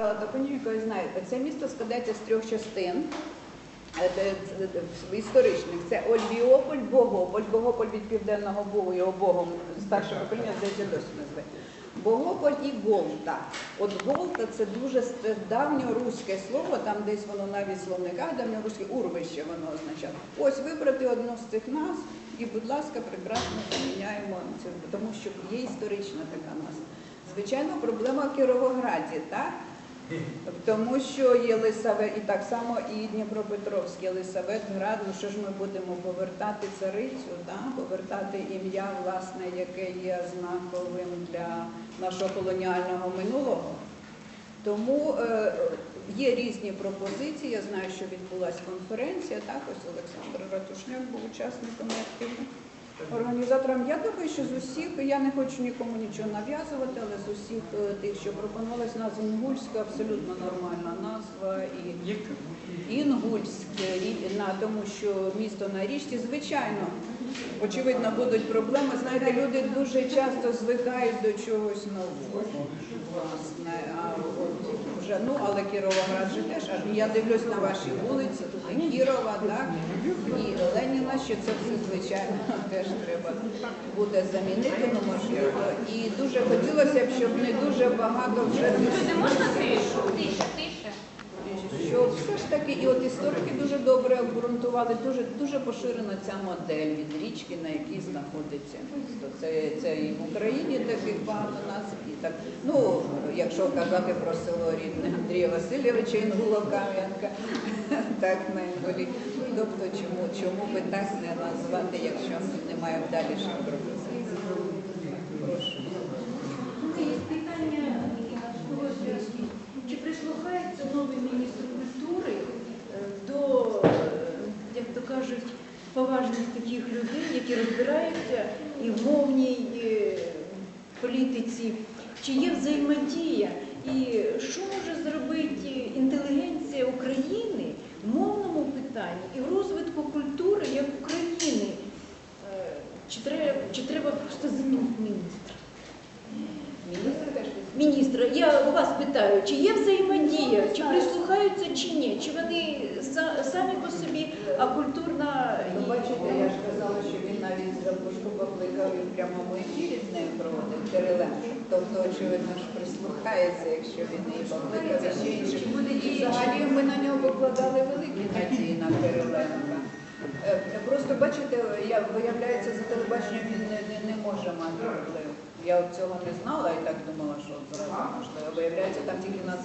допомогу, ви знаєте, це місто складається з трьох частин. е, історичних це Ольвіополь, Богополь, Богополь від Південного Богу, його Богом першого покоління здається досі називає. Богополь і Голта. От Голта це дуже давньоруське слово, там десь воно навіть в словниках давньоруське урвище воно означає. Ось вибрати одну з цих назв і, будь ласка, прекрасно поміняємо це, тому що є історична така назва. Звичайно, проблема в Кіровограді, так? Тому що Єлисавет, і так само і Дніпропетровськ, Єлисаветград, ну що ж ми будемо повертати царицю, да? повертати ім'я, власне, яке є знаковим для нашого колоніального минулого. Тому е, є різні пропозиції. Я знаю, що відбулася конференція. Так, ось Олександр Ратушняк був учасником і активним організатором. Я думаю, що з усіх я не хочу нікому нічого нав'язувати, але з усіх е, тих, що пропонувалось, назва Інгульська абсолютно нормальна назва і Інгульськ, і- на тому, що місто на річці, звичайно. Очевидно, будуть проблеми. Знаєте, люди дуже часто звикають до чогось нового. Власне, а от вже ну, але Кіровоград же теж. Я дивлюсь на ваші вулиці, Кірова, так і Леніна, що це все звичайно теж треба буде замінити, ну можливо. І дуже хотілося б, щоб не дуже багато вже Люди, можна тишу? Тише, тише. що все ж таки, і от історики дуже добре обґрунтували, дуже дуже поширена ця модель від річки, на якій знаходиться місто. Це, це і в Україні таких багато назв, і так. Ну, якщо казати про село рідне Андрія Васильовича Інгуло-Кам'янка, так на Інгулі. Тобто чому, чому би так не назвати, якщо немає далі пропозицій? Прошу. Є питання нашого зв'язку. Чи прислухається новий міністр культури е, до, е, як то кажуть, поважних таких людей, які розбираються і в мовній е, політиці? Чи є взаємодія? І що може зробити інтелігенція України в мовному питанні і в розвитку культури як України? Е, Чи треба, чи треба просто замінити міністра? Міністра, я у вас питаю, чи є взаємодія, чи прислухаються, чи ні? А культурна Ну, і бачите, я ж казала, що він навіть запушку покликав і в прямому ефірі з нею проводив Кириленко. Тобто, очевидно ж прислухається, якщо він її покликав і ще інше. І взагалі ми на нього покладали великі надії на Кириленка. Просто бачите, я виявляється, за телебаченням він не, не, не може мати вплив. Я цього не знала і так думала, що зразу можливо. Виявляється, там тільки на